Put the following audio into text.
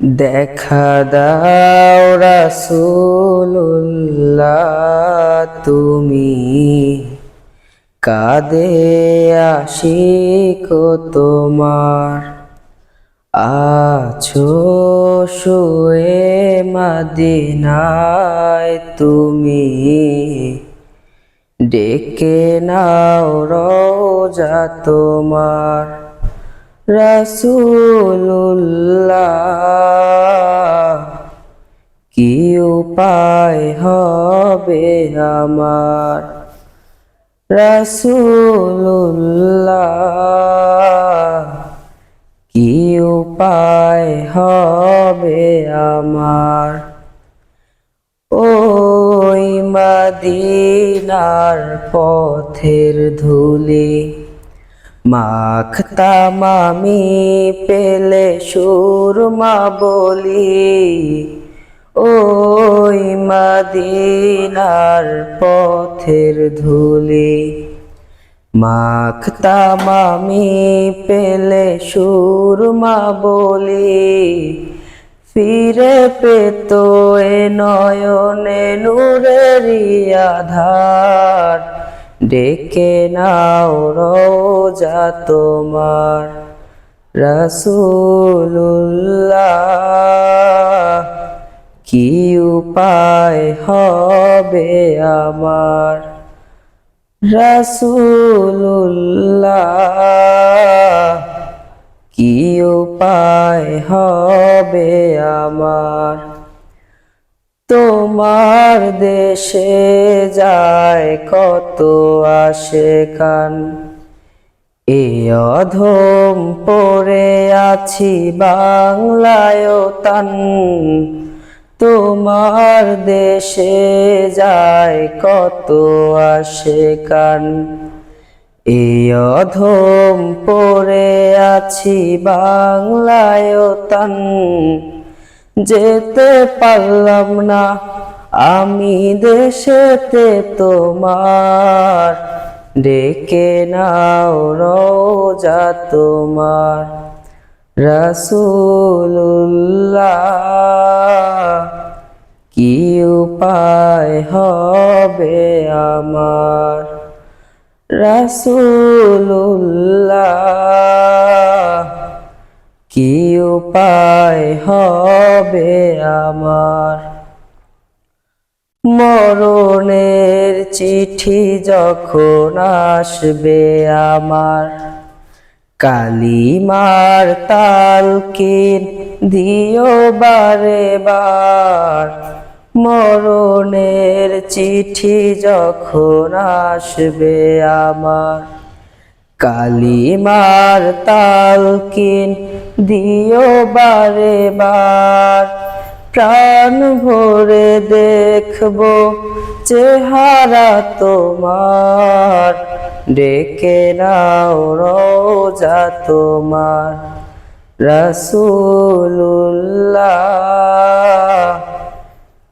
দেখা দাও রাসূলুল্লাহ, তুমি কাদে আশিক তোমার। আছো শুয়ে মদিনায়, তুমি ডেকে নাও রোজা তোমার। রাসূলুল্লাহ কি উপায় হবে আমার? রাসূলুল্লাহ, কি উপায় হবে আমার? ওই মদিনার পথের ধুলি মাখতাম আমি, পেলে সুরমা বলি। ওই মদিনার পথের ধুলি মাখতাম আমি পেলে সুরমা বলি। ফিরে পেত এ নয়নে নূরের আধার ডেকে নাও রোজা তোমার। রসুল্লাহ কি উপায় হবে আমার? রসুল্লাহ কি উপায় হবে আমার? তোমার দেশে যায় কত আসে কান এ অধম পড়ে আছি বাংলায় তান। তোমার দেশে যায় কত আসে কান এই অধম পড়ে আছি বাংলায় তান। যেতে পারলাম না আমি দেশেতে তোমার। ডেকে নাও রোজা তোমার। রসুল্লাহ কি উপায় হবে আমার? রসুল্লাহ কি উপায় হবে আমার? মরণের চিঠি যখন আসবে আমার, কালিমার তালকিন দিও বারে বার মরণের চিঠি যখন আসবে আমার, কালিমার তালকিন দিও বারে বার। প্রাণ ভরে দেখব চেহারা তোমার, ডেকে নাও রোজা তোমার। রসুল্লাহ